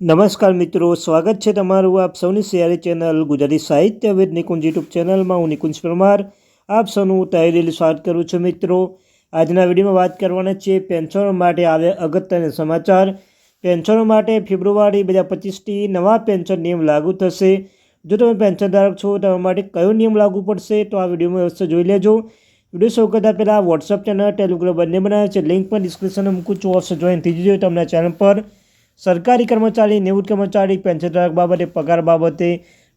નમસ્કાર મિત્રો, સ્વાગત છે તમારું આપ સૌની સિયારી ચેનલ ગુજરાતી સાહિત્ય વિદ નિકુંજ યુટ્યુબ ચેનલમાં. હું નિકુંજ પરમાર, આપ સૌનું તહેરીલી સ્વાગત કરું છું મિત્રો. આજના વિડીયોમાં વાત કરવાના છે પેન્શનો માટે આવે અગત્યના સમાચાર. પેન્શનો માટે ફેબ્રુઆરી બે હજાર પચીસથી નવા પેન્શન નિયમ લાગુ થશે. જો તમે પેન્શન ધારક છો તમારા માટે કયો નિયમ લાગુ પડશે તો આ વિડીયોમાં વ્યવસ્થા જોઈ લેજો. વીડિયો શરૂ કરતાં પહેલાં વોટ્સઅપ ચેનલ ટેલિગ્રામ બંને બનાવે છે. લિંક પણ ડિસ્ક્રિપ્શનમાં મૂકું છું. ઓપ્શન જોઈન થઈ જજો તમને ચેનલ પર. સરકારી કર્મચારી, નિવૃત્ત કર્મચારી પેન્શનધારક બાબતે પગાર બાબતે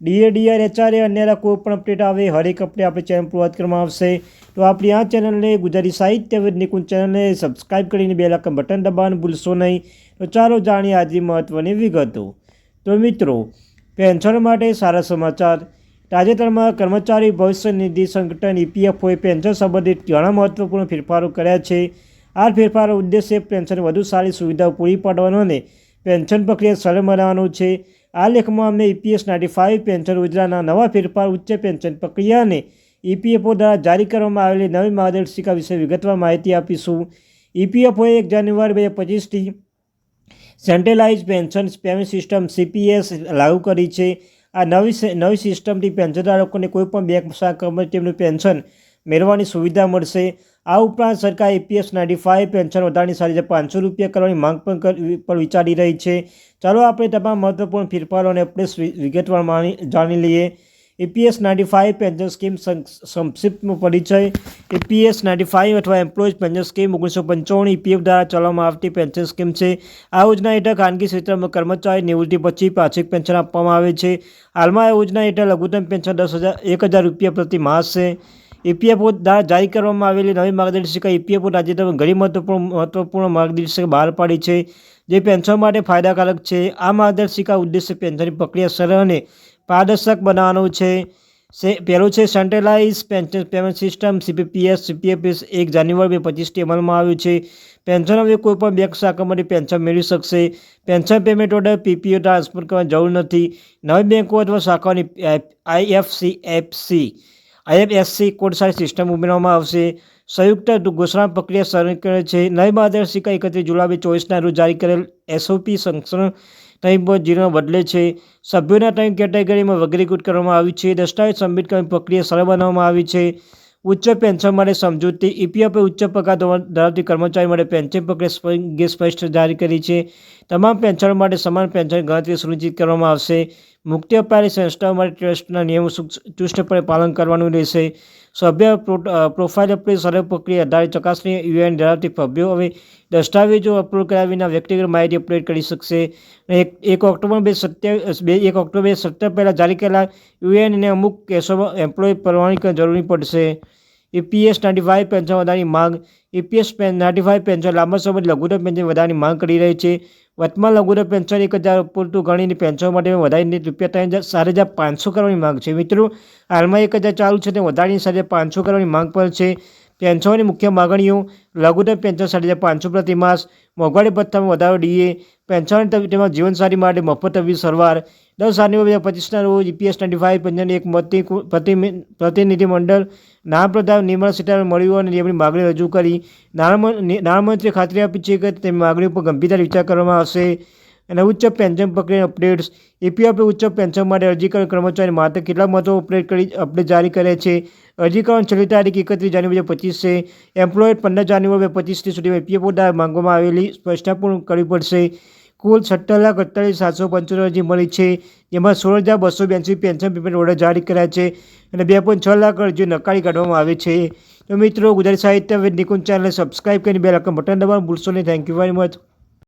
ડીએ ડીઆર એચઆરએ અન્યના કોઈ પણ અપડેટ આવે, હરેક અપડેટ આપણી ચેનલ પર વાત કરવામાં આવશે. તો આપણી આ ચેનલને ગુજરાતી સાહિત્ય વિદ નિકુંજ ચેનલને સબસ્ક્રાઇબ કરીને બે લાખ બટન દબાવવાનું ભૂલશો નહીં. તો ચાલો જાણીએ આજની મહત્ત્વની વિગતો. તો મિત્રો, પેન્શન માટે સારા સમાચાર. તાજેતરમાં કર્મચારી ભવિષ્ય નિધિ સંગઠન ઈપીએફઓએ પેન્શન સંબંધિત ઘણા મહત્વપૂર્ણ ફેરફારો કર્યા છે. આ ફેરફારો ઉદ્દેશ્ય પેન્શન વધુ સારી સુવિધાઓ પૂરી પાડવાનો અને પેન્શન પ્રક્રિયા સરળ બનાવવાનું છે. આ લેખમાં અમે ઈપીએસ નાઇન્ટી ફાઇવ પેન્શન યોજનાના નવા ફેરફાર, ઉચ્ચ પેન્શન પ્રક્રિયા અને ઈપીએફઓ દ્વારા જારી કરવામાં આવેલી નવી માર્ગદર્શિકા વિશે વિગતવાર માહિતી આપીશું. ઈપીએફઓએ એક જાન્યુઆરી બે હજાર પચીસથી centralise pension payment system CPS લાગુ કરી છે. આ નવી નવી સિસ્ટમથી પેન્શનધારકોને કોઈપણ બેંક શાખામાં તેમનું પેન્શન મેળવવાની સુવિધા મળશે. આ ઉપરાંત સરકાર એપીએસ નાઇન્ટી ફાઇવ પેન્શન વધારવાની સાથે પાંચસો રૂપિયા કરવાની માંગ પણ પર વિચારી રહી છે. ચાલો આપણે તમામ મહત્વપૂર્ણ ફેરફારો અને અપડેટ્સ વિગતવાર જાણી લઈએ. EPS ninety five pension scheme સંક્ષિપ્તનો પરિચય. એપીએસ નાઇન્ટી ફાઇવ અથવા એમ્પ્લોઈઝ પેન્શન સ્કીમ ઓગણીસો પંચાવન ઈપીએફ દ્વારા ચલાવવામાં આવતી પેન્શન સ્કીમ છે. આ યોજના હેઠળ ખાનગી ક્ષેત્રમાં કર્મચારી નિવૃત્તિ પછી પાછિક પેન્શન આપવામાં આવે છે. હાલમાં આ યોજના હેઠળ લઘુત્તમ પેન્શન દસ હજાર, એક હજાર રૂપિયા પ્રતિ માસ છે. ઈપીએફઓ દ્વારા જારી કરવામાં આવેલી નવી માર્ગદર્શિકા ઈપીએફઓ તાજેતરમાં ઘણી મહત્વપૂર્ણ મહત્વપૂર્ણ માર્ગદર્શિકા બહાર પાડી છે, જે પેન્શન માટે ફાયદાકારક છે. આ માર્ગદર્શિકા ઉદ્દેશ્ય પેન્શનની પ્રક્રિયા સરળ અને પારદર્શક બનાવવાનું છે. પહેલું છે, centralise pension payment system CPPS CPFS એક જાન્યુઆરી બે પચીસથી અમલમાં આવ્યું છે. પેન્શન હવે કોઈપણ બેંક શાખામાંથી પેન્શન મેળવી શકશે. Pension payment order PPO transfer કરવાની જરૂર નથી. નવી બેંકો અથવા શાખાઓની આઈએફસીએફસી આઈએફએસસી કોડ સાથે સિસ્ટમ ઉમેરવામાં આવશે. સંયુક્ત ઘોષણા પ્રક્રિયા કરે છે. નવી માર્ગદર્શિકા એકત્રીસ જુલાઈ ચોવીસના રોજ જારી કરેલ એસઓપી સંસ્કરણ ટાઈમ પર જીરો બદલે છે. સભ્યોના ટાઈમ કેટેગરીમાં વર્ગીકૃત કરવામાં આવી છે. દસ્તાવેજ સબમિટ કરવાની પ્રક્રિયા સરળ બનાવવામાં આવી છે. ઉચ્ચ પેન્શન માટે સમજૂતી ઈપીએફએ ઉચ્ચ પગાર ધરાવતી કર્મચારી માટે પેન્શન પ્રક્રિયા અંગે સ્પષ્ટ જારી કરી છે. તમામ પેન્શનો માટે સમાન પેન્શન ગણતરી સુનિશ્ચિત કરવામાં આવશે. મુક્તિ અપાયેલી સંસ્થાઓ માટે ટ્રસ્ટના નિયમો ચુસ્તપણે પાલન કરવાનું રહેશે. સભ્ય પ્રોફાઇલ અપડેટ સરળ પ્રક્રિયા આધારિત ચકાસણી યુએન ધરાવતી સભ્યો હવે દસ્તાવેજો અપલોડ કર્યા વિના વ્યક્તિગત માહિતી અપડેટ કરી શકશે. એક એક ઓક્ટોબર બે સત્યાવીસ બે, એક ઓક્ટોબર બે સત્તર પહેલાં જારી કરેલા યુએનને અમુક કેસોમાં એમ્પ્લોય પરવાનગી જરૂરી પડશે. ઈપીએસ નાઇન્ટી ફાઇવ પેન્શન વધારાની માંગ ઈપીએસ નાઇન્ટી ફાઇવ પેન્શન લાંબા સમય લઘુત્તમ પેન્શન વધારાની માંગ કરી રહી છે. વર્તમાન લઘુત્તમ પેન્શન એક હજાર પૂરતું ગણીને પેન્શન માટે વધારીને રૂપિયા ત્રણ હજાર સાત હજાર પાંચસો કરવાની માંગ છે. મિત્રો, હાલમાં એક હજાર ચાલુ છે તે વધારીને સાથે પાંચસો કરવાની માંગ પણ છે. પેન્શનની મુખ્ય માગણીઓ, લઘુત્તમ પેન્શન સાત હજાર પાંચસો પ્રતિ માસ, મોંઘવારી ભથ્થામાં વધારો ડીએ પેન્શન તેમાં જીવનસાથી માટે મફત તબીબ સરવાર દસ જાન્યુઆરી બે હજાર પચીસના રોજ ઈપીએસ ટ્વેન્ટી ફાઇવ પંજાબની એક મતી પ્રતિનિધિમંડળ નાણાપ્રધાન નિર્મળા સીતારામન મળ્યું અને તેમની માગણી રજૂ કરી. નાણામંત્રીએ ખાતરી આપી છે કે તેમની માગણીઓ પર ગંભીરતા વિચાર કરવામાં આવશે અને ઉચ્ચ પેન્શન પ્રક્રિયા અપડેટ્સ ઈપીએફએ ઉચ્ચ પેન્શન માટે અરજી કરેલ કર્મચારી માત્ર કેટલા મતો અપડેટ કરી, અપડેટ જારી કરે છે. અરજી કરવાની છેલ્લી તારીખ એકત્રીસ જાન્યુઆરી પચીસ છે. એમ્પ્લોયર પંદર જાન્યુઆરી બે પચીસ સુધીમાં ઈપીએફઓ દ્વારા માંગવામાં આવેલી સ્પષ્ટતા પૂર્ણ કરવી પડશે. કુલ સત્તર લાખ અડતાલીસ સાતસો પંચોતેર અરજી મળી છે. જેમાં સોળ હજાર બસો બ્યાસી પેન્શન પેમેન્ટ ઓર્ડર જારી કર્યા છે અને બે પોઈન્ટ છ લાખ અરજીઓ નકારી કાઢવામાં આવે છે. તો મિત્રો, ગુજરાતી સાહિત્ય નિકુંજ ચેનલ સબસ્ક્રાઈબ કરીને બે લાખ બટન દબાવવાનું ભૂલશો નહીં. Thank you very much